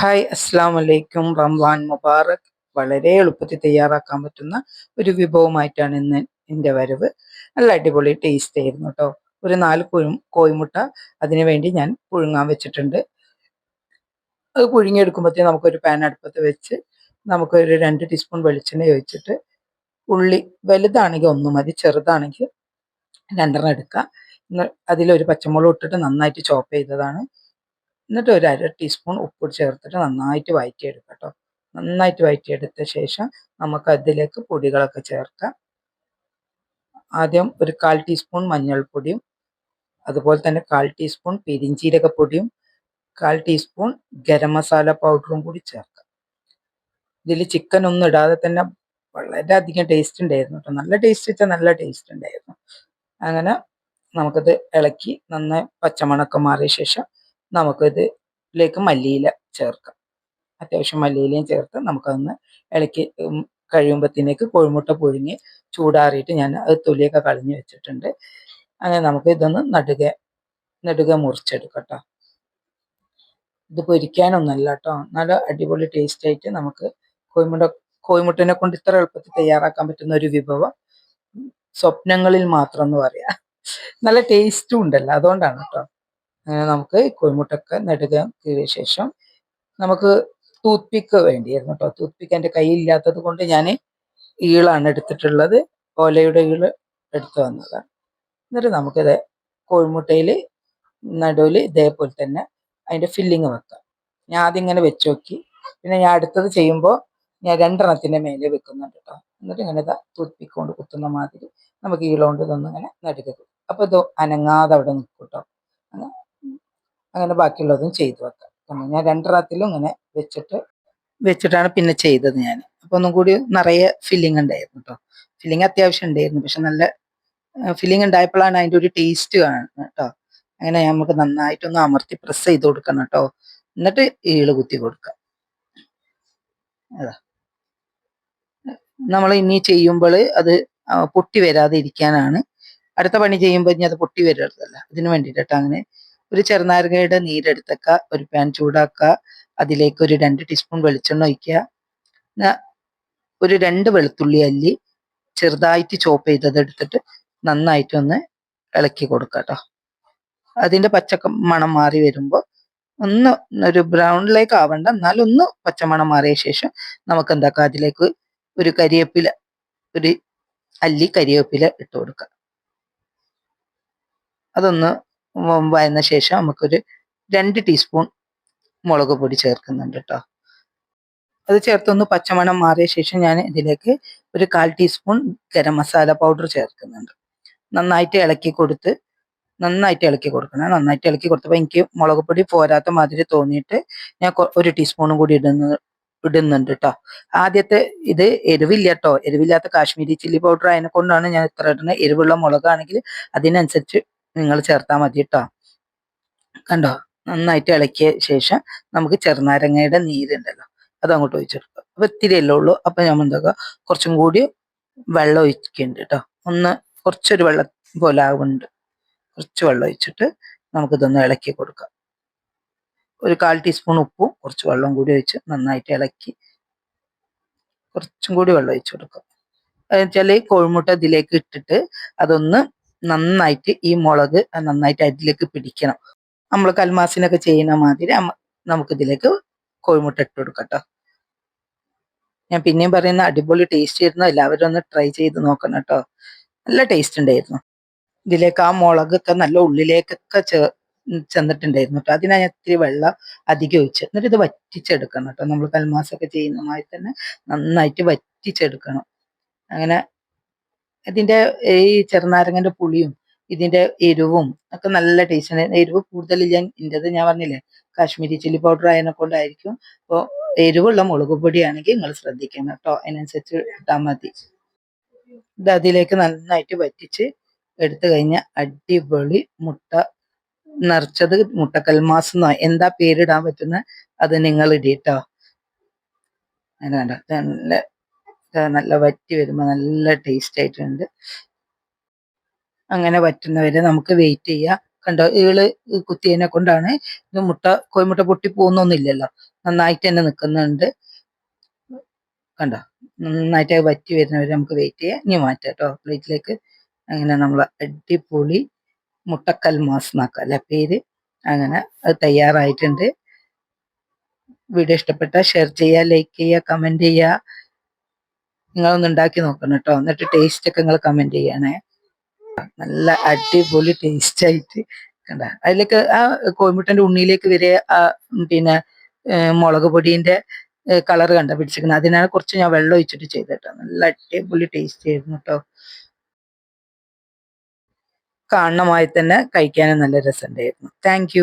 Hi അസ്സാം വലൈക്കും റംസാൻ മുബാറക് വളരെ എളുപ്പത്തിൽ തയ്യാറാക്കാൻ പറ്റുന്ന ഒരു വിഭവമായിട്ടാണ് ഇന്ന് എന്റെ വരവ്. നല്ല അടിപൊളി ടേസ്റ്റ് ആയിരുന്നു കേട്ടോ ഒരു നാല് കോഴി കോഴിമുട്ട അതിനു വേണ്ടി ഞാൻ പുഴുങ്ങാൻ വെച്ചിട്ടുണ്ട്. അത് പുഴുങ്ങിയെടുക്കുമ്പോഴത്തേക്ക് നമുക്കൊരു പാൻ അടുപ്പത്ത് വെച്ച് നമുക്കൊരു രണ്ട് ടീസ്പൂൺ വെളിച്ചെണ്ണ ഒഴിച്ചിട്ട് ഉള്ളി വലുതാണെങ്കിൽ ഒന്ന് മതി ചെറുതാണെങ്കിൽ രണ്ടെണ്ണം എടുക്കുക അതിലൊരു പച്ചമുളക് ഇട്ടിട്ട് നന്നായിട്ട് ചോപ്പ് ചെയ്തതാണ്. എന്നിട്ട് ഒരു അര ടീസ്പൂൺ ഉപ്പ് ചേർത്തിട്ട് നന്നായിട്ട് വഴറ്റിയെടുക്കുക കേട്ടോ നന്നായിട്ട് വഴറ്റിയെടുത്ത ശേഷം നമുക്ക് അതിലേക്ക് പൊടികളൊക്കെ ചേർക്കാം. ആദ്യം ഒരു കാൽ ടീസ്പൂൺ മഞ്ഞൾപ്പൊടിയും അതുപോലെ തന്നെ കാൽ ടീസ്പൂൺ പെരിഞ്ചീരകപ്പൊടിയും കാൽ ടീസ്പൂൺ ഗരം മസാല പൗഡറും കൂടി ചേർക്കാം. ഇതിൽ ചിക്കൻ ഒന്നും ഇടാതെ തന്നെ വളരെയധികം ടേസ്റ്റ് ഉണ്ടായിരുന്നു കേട്ടോ നല്ല ടേസ്റ്റ് വെച്ചാൽ നല്ല ടേസ്റ്റ് ഉണ്ടായിരുന്നു. അങ്ങനെ നമുക്കത് ഇളക്കി നന്നായി പച്ചമണക്കം മാറിയ ശേഷം നമുക്കിതിലേക്ക് മല്ലിയില ചേർക്കാം. അത്യാവശ്യം മല്ലിയിലയും ചേർത്ത് നമുക്കതൊന്ന് ഇളക്കി കഴിയുമ്പോഴത്തേക്ക് കോഴിമുട്ട പുഴുങ്ങി ചൂടാറിയിട്ട് ഞാൻ അത് തൊലിയൊക്കെ കളഞ്ഞു വെച്ചിട്ടുണ്ട്. അങ്ങനെ നമുക്ക് ഇതൊന്ന് നടുക നടുക മുറിച്ചെടുക്കട്ടോ. ഇത് പൊരിക്കാനൊന്നല്ല കേട്ടോ നല്ല അടിപൊളി ടേസ്റ്റ് ആയിട്ട് നമുക്ക് കോഴിമുട്ട കോഴിമുട്ടനെ കൊണ്ട് ഇത്ര എളുപ്പത്തിൽ തയ്യാറാക്കാൻ പറ്റുന്ന ഒരു വിഭവം സ്വപ്നങ്ങളിൽ മാത്രം എന്ന് പറയാം. നല്ല ടേസ്റ്റും ഉണ്ടല്ലോ അതുകൊണ്ടാണ് കേട്ടോ അങ്ങനെ നമുക്ക് കോഴിമുട്ടൊക്കെ നടുക ശേഷം നമുക്ക് ടൂത്ത് പിക്ക് വേണ്ടിയായിരുന്നു കേട്ടോ ടൂത്ത് പിക്ക് എന്റെ കയ്യിലില്ലാത്തത് കൊണ്ട് ഞാൻ ഈളാണ് എടുത്തിട്ടുള്ളത്. ഓലയുടെ ഈൾ എടുത്തു വന്നതാണ്. എന്നിട്ട് നമുക്കിത് കോഴിമുട്ടയിൽ നടുവിൽ ഇതേപോലെ തന്നെ അതിന്റെ ഫില്ലിങ് വെക്കാം. ഞാൻ ആദ്യം ഇങ്ങനെ വെച്ച് നോക്കി. പിന്നെ ഞാൻ അടുത്തത് ചെയ്യുമ്പോൾ ഞാൻ രണ്ടെണ്ണത്തിന്റെ മേലെ വെക്കുന്നുണ്ട് കേട്ടോ എന്നിട്ട് ഇങ്ങനെ ഇതാ പിക്ക് കൊണ്ട് കുത്തുന്ന മാതിരി നമുക്ക് ഈളോണ്ട് ഇതൊന്നും ഇങ്ങനെ നടുക. അപ്പോൾ ഇത് അനങ്ങാതെ അവിടെ നിൽക്കും കേട്ടോ അങ്ങനെ ബാക്കിയുള്ളതും ചെയ്തു വെക്കാം. ഞാൻ രണ്ടെണ്ണത്തിലും ഇങ്ങനെ വെച്ചിട്ട് വെച്ചിട്ടാണ് പിന്നെ ചെയ്തത് ഞാൻ. അപ്പൊ ഒന്നും കൂടി നിറയെ ഫില്ലിംഗ് ഉണ്ടായിരുന്നു കേട്ടോ ഫില്ലിംഗ് അത്യാവശ്യം ഉണ്ടായിരുന്നു. പക്ഷെ നല്ല ഫില്ലിംഗ് ഉണ്ടായപ്പോഴാണ് അതിന്റെ ഒരു ടേസ്റ്റ് കാണുന്നത് കേട്ടോ അങ്ങനെ നമുക്ക് നന്നായിട്ടൊന്ന് അമർത്തി പ്രസ് ചെയ്ത് കൊടുക്കണം കേട്ടോ എന്നിട്ട് ഈൾ കുത്തി കൊടുക്കുക അതാ. നമ്മൾ ഇനി ചെയ്യുമ്പോൾ അത് പൊട്ടി വരാതെ ഇരിക്കാനാണ് അടുത്ത പണി ചെയ്യുമ്പോൾ ഇനി അത് പൊട്ടി വരരുതല്ല. ഇതിന് വേണ്ടിയിട്ടാണ് അങ്ങനെ ഒരു ചെറുനാരങ്ങയുടെ നീരെടുത്തേക്ക ഒരു പാൻ ചൂടാക്കുക അതിലേക്ക് ഒരു രണ്ട് ടീസ്പൂൺ വെളിച്ചെണ്ണ ഒഴിക്കുക. ഒരു രണ്ട് വെളുത്തുള്ളി അല്ലി ചെറുതായിട്ട് ചോപ്പ് ചെയ്തത് എടുത്തിട്ട് നന്നായിട്ട് ഒന്ന് ഇളക്കി കൊടുക്കുക കേട്ടോ അതിന്റെ പച്ച മണം മാറി വരുമ്പോൾ ഒന്ന് ഒരു ബ്രൗണിലേക്ക് ആവണ്ട. എന്നാലും ഒന്ന് പച്ചമണം മാറിയ ശേഷം നമുക്ക് എന്താക്കാം? അതിലേക്ക് ഒരു കരിവേപ്പില ഒരു അല്ലി കരിവേപ്പില ഇട്ട് കൊടുക്കുക. അതൊന്ന് വയന്ന ശേഷം നമുക്കൊരു രണ്ട് ടീസ്പൂൺ മുളക് പൊടി ചേർക്കുന്നുണ്ട് കേട്ടോ അത് ചേർത്തൊന്ന് പച്ചമണം മാറിയ ശേഷം ഞാൻ ഇതിലേക്ക് ഒരു കാൽ ടീസ്പൂൺ ഗരം മസാല പൗഡർ ചേർക്കുന്നുണ്ട്. നന്നായിട്ട് ഇളക്കി കൊടുത്ത് നന്നായിട്ട് ഇളക്കി കൊടുക്കണം. നന്നായിട്ട് ഇളക്കി കൊടുത്തപ്പോൾ എനിക്ക് മുളക് പൊടി പോരാത്ത മാതിരി തോന്നിയിട്ട് ഞാൻ ഒരു ടീസ്പൂണും കൂടി ഇടുന്ന ഇടുന്നുണ്ട് കേട്ടോ ആദ്യത്തെ ഇത് എരിവില്ല കേട്ടോ എരിവില്ലാത്ത കാശ്മീരി ചില്ലി പൗഡർ അതിനെ കൊണ്ടാണ് ഞാൻ ഇത്ര ഇടുന്നത് എരിവുള്ള മുളകാണെങ്കിൽ അതിനനുസരിച്ച് നിങ്ങൾ ചേർത്താൽ മതി കേട്ടോ കണ്ടോ? നന്നായിട്ട് ഇളക്കിയ ശേഷം നമുക്ക് ചെറുനാരങ്ങയുടെ നീരുണ്ടല്ലോ അത് അങ്ങോട്ട് അപ്പൊ ഇത്തിരിയല്ലേ ഉള്ളൂ. അപ്പൊ ഞാൻ എന്താക്കുക കുറച്ചും കൂടി വെള്ളം ഒഴിക്കുന്നുണ്ട് കേട്ടോ ഒന്ന് കുറച്ചൊരു വെള്ളം പോലെ ആവുന്നുണ്ട്. കുറച്ച് വെള്ളം ഒഴിച്ചിട്ട് നമുക്കിതൊന്ന് ഇളക്കി കൊടുക്കാം. ഒരു കാൽ ടീസ്പൂൺ ഉപ്പും കുറച്ച് വെള്ളം കൂടി ഒഴിച്ച് നന്നായിട്ട് ഇളക്കി കുറച്ചും കൂടി വെള്ളം ഒഴിച്ചു കൊടുക്കാം. വെച്ചാൽ കോഴിമുട്ട ഇതിലേക്ക് ഇട്ടിട്ട് അതൊന്ന് നന്നായിട്ട് ഈ മുളക് നന്നായിട്ട് അതിലേക്ക് പിടിക്കണം. നമ്മൾ കൽമാസിനൊക്കെ ചെയ്യുന്ന മാതിരി നമുക്കിതിലേക്ക് കോഴിമുട്ട ഇട്ട് കൊടുക്കട്ടോ. ഞാൻ പിന്നെയും പറയുന്ന അടിപൊളി ടേസ്റ്റ് ആയിരുന്നു. എല്ലാവരും ഒന്ന് ട്രൈ ചെയ്ത് നോക്കണം കേട്ടോ. നല്ല ടേസ്റ്റ് ഉണ്ടായിരുന്നു. ഇതിലേക്ക് ആ മുളകൊക്കെ നല്ല ഉള്ളിലേക്കൊക്കെ ചേ ചെന്നിട്ടുണ്ടായിരുന്നു കേട്ടോ. അതിനാ ഞാൻ ഇത്തിരി വെള്ളം അധികം ഒഴിച്ച് എന്നിട്ട് ഇത് വറ്റിച്ചെടുക്കണം കേട്ടോ. നമ്മൾ കൽമാസൊക്കെ ചെയ്യുന്ന മാതിരി തന്നെ നന്നായിട്ട് വറ്റിച്ചെടുക്കണം. അങ്ങനെ ഇതിന്റെ ഈ ചെറുനാരങ്ങന്റെ പുളിയും ഇതിന്റെ എരിവും ഒക്കെ നല്ല ടേസ്റ്റാണ് എരിവ് കൂടുതലില്ല എന്റെത് ഞാൻ പറഞ്ഞില്ലേ കാശ്മീരി ചില്ലി പൗഡർ ആയതിനെ കൊണ്ടായിരിക്കും. അപ്പോൾ എരിവുള്ള മുളക് പൊടിയാണെങ്കിൽ നിങ്ങൾ ശ്രദ്ധിക്കണം കേട്ടോ അതിനനുസരിച്ച് ഇട്ടാൽ മതി. ഇത് അതിലേക്ക് നന്നായിട്ട് വറ്റിച്ച് എടുത്തു കഴിഞ്ഞാൽ അടിപൊളി മുട്ട നിറച്ചത് മുട്ടക്കൽമാസ് എന്നോ എന്താ പേരിടാൻ പറ്റുന്ന? അത് നിങ്ങൾ ഇടിട്ടോ അങ്ങനെ നല്ല നല്ല വറ്റി വരുമ്പോൾ നല്ല ടേസ്റ്റ് ആയിട്ടുണ്ട്. അങ്ങനെ വറ്റുന്നവരെ നമുക്ക് വെയിറ്റ് ചെയ്യാം. കണ്ടോ ഈൾ കുത്തിയതിനെ കൊണ്ടാണ് ഇത് മുട്ട കോഴിമുട്ട പൊട്ടി പോകുന്നൊന്നുമില്ലല്ലോ. നന്നായിട്ട് തന്നെ നിൽക്കുന്നുണ്ട് കണ്ടോ നന്നായിട്ട് വറ്റി വരുന്നവരെ നമുക്ക് വെയിറ്റ് ചെയ്യാം. ഇനി മാറ്റാം കേട്ടോ പ്ലേറ്റിലേക്ക്. അങ്ങനെ നമ്മൾ അടിപൊളി മുട്ടക്കൽ മാസ് എന്നാക്കാം അല്ലെ പേര്. അങ്ങനെ അത് തയ്യാറായിട്ടുണ്ട്. വീഡിയോ ഇഷ്ടപ്പെട്ടാൽ ഷെയർ ചെയ്യുക ലൈക്ക് ചെയ്യുക കമന്റ് ചെയ്യുക നിങ്ങളൊന്ന് ഉണ്ടാക്കി നോക്കണം കേട്ടോ. എന്നിട്ട് ടേസ്റ്റ് ഒക്കെ നിങ്ങൾ കമന്റ് ചെയ്യണേ. നല്ല അടിപൊളി ടേസ്റ്റ് ആയിട്ട് കണ്ട. അതിലേക്ക് ആ കോയമ്പുട്ടന്റെ ഉണ്ണിയിലേക്ക് വരെ ആ പിന്നെ മുളക് പൊടിന്റെ കളർ കണ്ട പിടിച്ചിരിക്കുന്നത്. അതിനാണ് കുറച്ച് ഞാൻ വെള്ളം ഒഴിച്ചിട്ട് ചെയ്തിട്ടോ നല്ല അടിപൊളി ടേസ്റ്റ് ആയിരുന്നു കേട്ടോ. കാണണമായി തന്നെ കഴിക്കാനും നല്ല രസമുണ്ടായിരുന്നു. താങ്ക്